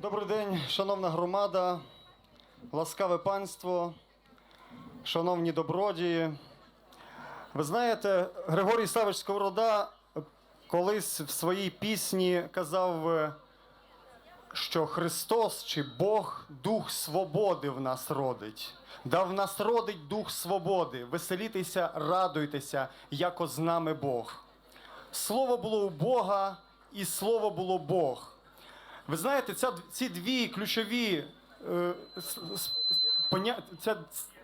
Добрий день, шановна громада, ласкаве панство, шановні добродії. Ви знаєте, Григорій Савич Сковорода колись в своїй пісні казав, що Христос чи Бог дух свободи в нас родить. Да в нас родить дух свободи. Веселітеся, радуйтеся, яко з нами Бог. Слово було у Бога, і слово було Бог. Ви знаєте, ця, ці дві ключові е, с- с- поня, ця,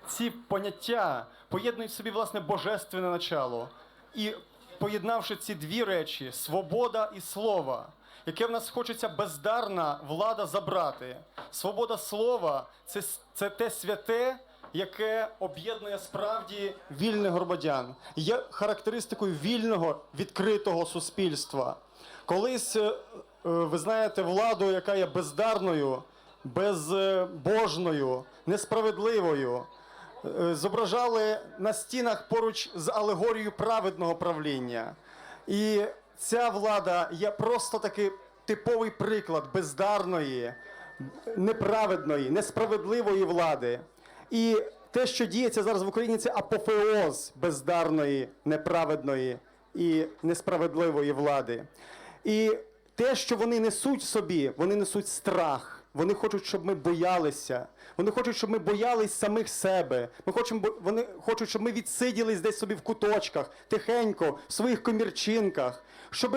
ці поняття поєднують собі власне божественне начало. І поєднавши ці дві речі свобода і слово, яке в нас хочеться бездарна влада забрати. Свобода слова це, це те святе, яке об'єднує справді вільних громадян, є характеристикою вільного відкритого суспільства. Колись, е, ви знаєте, владу, яка є бездарною, безбожною, несправедливою, е, зображали на стінах поруч з алегорією праведного правління. І ця влада є просто такий типовий приклад бездарної, неправедної, несправедливої влади. І те, що діється зараз в Україні, це апофеоз бездарної, неправедної і несправедливої влади. І те, що вони несуть собі, вони несуть страх. Вони хочуть, щоб ми боялися. Вони хочуть, щоб ми боялись самих себе. Ми хочемо, вони хочуть, щоб ми відсиділись десь собі в куточках, тихенько, в своїх комірчинках, щоб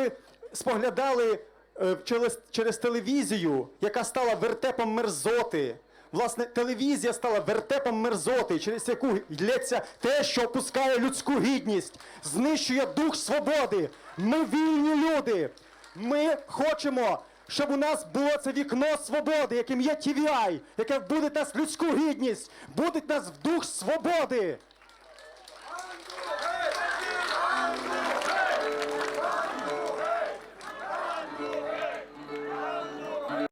споглядали е, через, через телевізію, яка стала вертепом мерзоти. Власне, телевізія стала вертепом мерзоти, через яку йдеться те, що опускає людську гідність, знищує дух свободи. Ми вільні люди. Ми хочемо, щоб у нас було це вікно свободи, яким є TVI, яке буде нас людську гідність, буде нас в дух свободи.